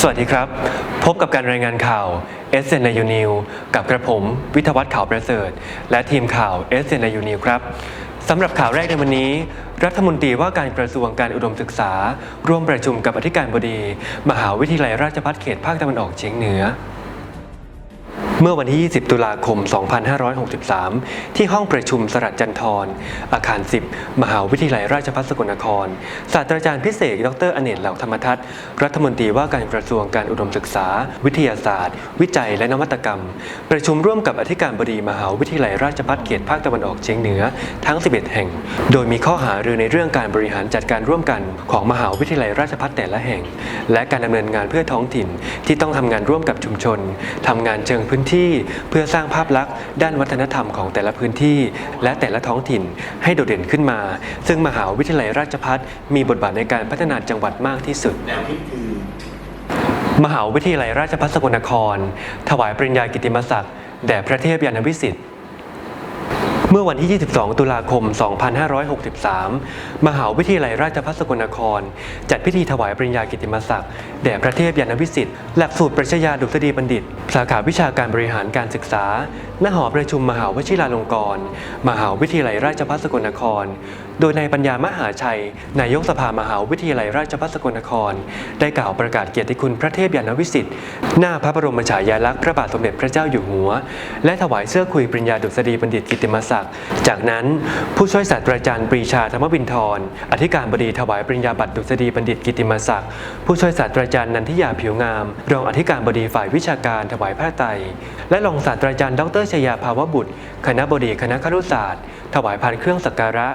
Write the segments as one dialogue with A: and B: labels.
A: สวัสดีครับ พบกับการรายงานข่าว s n u n e w กับกระผมวิทวัฒน์ข่าวประเสริฐ และทีมข่าว s n u n e w ครับสำหรับข่าวแรกในวันนี้ รัฐมนตรีว่าการกระทรวงการอุดมศึกษา ร่วมประชุมกับอธิการบดี มหาวิทยาลัยราชภัฏเขตภาคตะวันออกเฉียงเหนือ เมื่อวันที่ 20 ตุลาคม 2563 ที่ห้องประชุมสรัจจันทร อาคาร 10 มหาวิทยาลัยราชภัฏสกลนคร ศาสตราจารย์พิเศษ ดรอเนกเหล่าธรรมทัศน์ รัฐมนตรีว่าการกระทรวงการอุดมศึกษา วิทยาศาสตร์ วิจัยและนวัตกรรม ประชุมร่วมกับอธิการบดีมหาวิทยาลัยราชภัฏเขตภาคตะวันออกเฉียงเหนือทั้ง 11 แห่ง โดยมีข้อหารือในเรื่องการบริหารจัดการร่วมกันของมหาวิทยาลัยราชภัฏแต่ละแห่ง และการดำเนินงานเพื่อท้องถิ่นที่ต้องทำงานร่วมกับชุมชนทำงานเชิงพื้นที่เพื่อสร้างภาพลักษณ์ด้านวัฒนธรรมของแต่ละพื้นที่ และแต่ละท้องถิ่นให้โดดเด่นขึ้นมา ซึ่งมหาวิทยาลัยราชภัฏมีบทบาทในการพัฒนาจังหวัดมากที่สุด มหาวิทยาลัยราชภัฏสกลนคร ถวายปริญญากิตติมศักดิ์แด่พระเทพยานวิสิทธิ์ เมื่อวันที่ 22 ตุลาคม 2563 มหาวิทยาลัยราชภัฏสกลนคร จัดพิธีถวายปริญญากิติมศักดิ์แด่พระเทพยานวิสิทธิ์หลักสูตรปรัชญาดุษฎีบัณฑิต สาขาวิชาการบริหารการศึกษา ณ หอประชุมมหาวชิราลงกรณ์ มหาวิทยาลัยราชภัฏสกลนคร โดยนายปัญญามหาชัย นายกสภามหาวิทยาลัยราชภัฏสกลนคร ได้กล่าวประกาศเกียรติคุณพระเทพยานวิสิทธิ์ หน้าพระบรมฉายาลักษณ์พระบาทสมเด็จพระเจ้าอยู่หัว และถวายเสื้อคุยปริญญาดุษฎีบัณฑิตกิติมศักดิ์จากนั้นผู้ช่วยศาสตราจารย์ปรีชาธรรมบินทรอธิการบดีถวายปริญญาบัตรดุษฎีบัณฑิตกิติมศักดิ์ผู้ช่วยศาสตราจารย์นันทิยาผิวงาม รองอธิการบดีฝ่ายวิชาการถวายผ้าไตรและรองศาสตราจารย์ดรชยาภาวบุตร คณะบดีคณะครุศาสตร์ ถวายพานเครื่องสักการะ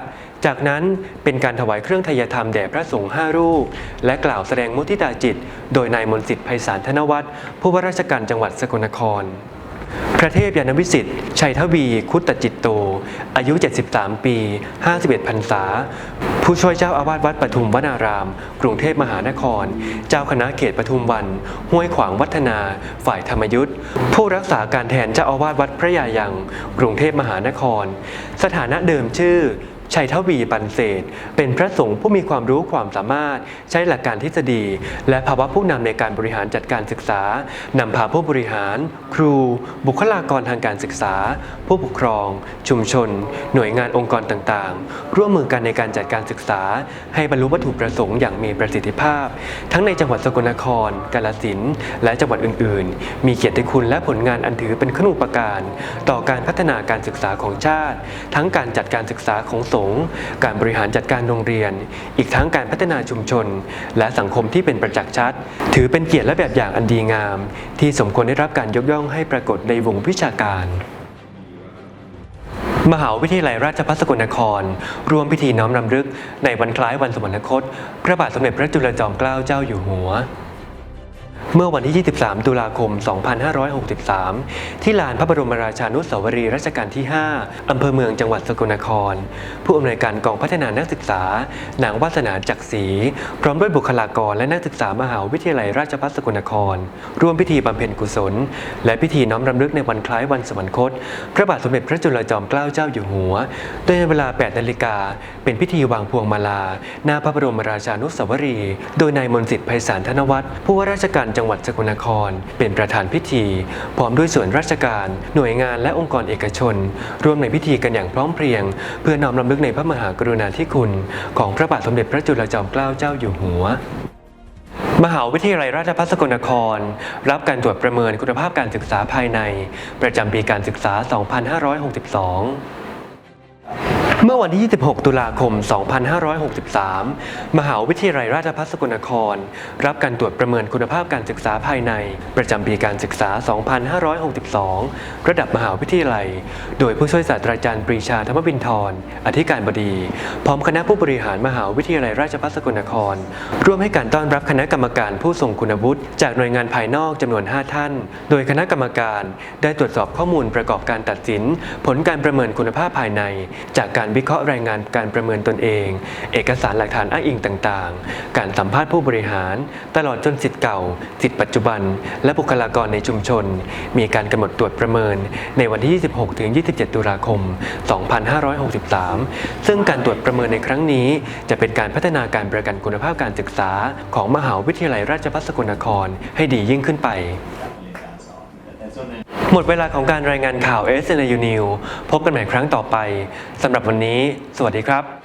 A: จากนั้นเป็นการถวายเครื่องทายธรรมแด่พระสงฆ์ห้ารูป และกล่าวแสดงมุทิตาจิต โดยนายมนสิทธิ์ไพศาลธนวัฒน์ผู้ว่าราชการจังหวัดสกลนคร พระเทพยานวิสิทธิ์ชัยทวีคุตตจิตโต อายุ 73 ปี 51 พรรษา ผู้ช่วยเจ้าอาวาสวัดปทุมวนาราม กรุงเทพมหานคร เจ้าคณะเขตปทุมวัน ห้วยขวางวัฒนา ฝ่ายธรรมยุทธ์ ผู้รักษาการแทนเจ้าอาวาสวัดพระยายัง กรุงเทพมหานคร สถานะเดิมชื่อ ชัยทวีปันเศษ เป็นพระสงฆ์ผู้มีความรู้ความสามารถ ใช้หลักการทฤษฎี และภาวะผู้นำในการบริหารจัดการศึกษานำพาผู้บริหาร ครู บุคลากรทางการศึกษา ผู้ปกครอง ชุมชน หน่วยงานองค์กรต่างๆ ร่วมมือกันในการจัดการศึกษา ให้บรรลุวัตถุประสงค์อย่างมีประสิทธิภาพ ทั้งในจังหวัดสกลนคร กาฬสินธุ์และจังหวัดอื่น ๆ มีเกียรติคุณและผลงานอันถือเป็นคุปการ ต่อการพัฒนาการศึกษาของชาติ ทั้งการจัดการศึกษาของสงฆ์ การบริหารจัดการโรงเรียน อีกทั้งการพัฒนาชุมชน และสังคมที่เป็นประจักษ์ชัด ถือเป็นเกียรติและแบบอย่างอันดีงาม ที่สมควรได้รับการยกย่องให้ปรากฏในวงวิชาการมหาวิทยาลัยราชภัฏสกลนคร ร่วมพิธีน้อมรำลึกในวันคล้ายวันสมรรคต พระบาทสมเด็จพระจุลจอมเกล้าเจ้าอยู่หัว เมื่อวันที่ 23 ตุลาคม 2563 ที่ลานพระบรมราชานุสาวรีย์รัชกาลที่ 5 อำเภอเมืองจังหวัดสกลนคร ผู้อำนวยการกองพัฒนานักศึกษา นางวาสนาจักรีพร้อมด้วยบุคลากรและนักศึกษามหาวิทยาลัยราชภัฏสกลนคร ร่วมพิธีบำเพ็ญกุศล และพิธีน้อมรำลึกในวันคล้ายวันสวรรคต พระบาทสมเด็จพระจุลจอมเกล้าเจ้าอยู่หัว โดยในเวลา 8 นาฬิกา เป็นพิธีวางพวงมาลา หน้าพระบรมราชานุสาวรีย์ โดยนายมนสิทธิ์ไพศาลธนวัฒน์ผู้ว่าราชการจังหวัดสกลนคร เป็นประธานพิธี พร้อมด้วยส่วนราชการ หน่วยงานและองค์กรเอกชน ร่วมในพิธีกันอย่างพร้อมเพรียง เพื่อน้อมรำลึกในพระมหากรุณาธิคุณ ของพระบาทสมเด็จพระจุลจอมเกล้าเจ้าอยู่หัวมหาวิทยาลัยราชภัฏสกลนคร รับการตรวจประเมินคุณภาพการศึกษาภายใน ประจำปีการศึกษา 2562 เมื่อวันที่ 26 ตุลาคม 2563 มหาวิทยาลัยราชภัฏสกลนคร รับการตรวจประเมินคุณภาพการศึกษาภายใน ประจำปีการศึกษา 2562 ระดับมหาวิทยาลัย โดยผู้ช่วยศาสตราจารย์ปรีชาธรรมบินทรอธิการบดี พร้อมคณะผู้บริหารมหาวิทยาลัยราชภัฏสกลนคร ร่วมให้การต้อนรับคณะกรรมการผู้ทรงคุณวุฒิจากหน่วยงานภายนอกจำนวน 5 ท่าน โดยคณะกรรมการได้ตรวจสอบข้อมูลประกอบการตัดสิน ผลการประเมินคุณภาพภายใน จากการวิเคราะห์รายงานการประเมินตนเอง เอกสารหลักฐานอ้างอิงต่างๆ การสัมภาษณ์ผู้บริหาร ตลอดจนสิทธิ์เก่าสิทธิ์ปัจจุบัน และบุคลากรในชุมชน มีการกำหนดตรวจประเมินในวันที่ 26 ถึง 27 ตุลาคม 2563 ซึ่งการตรวจประเมินในครั้งนี้ จะเป็นการพัฒนาการประกันคุณภาพการศึกษา ของมหาวิทยาลัยราชภัฏสกลนครให้ดียิ่งขึ้นไป หมดเวลาของการรายงานข่าว s n u News พบกันใหม่ครั้งต่อไปสำหรับวันนี้ สวัสดีครับ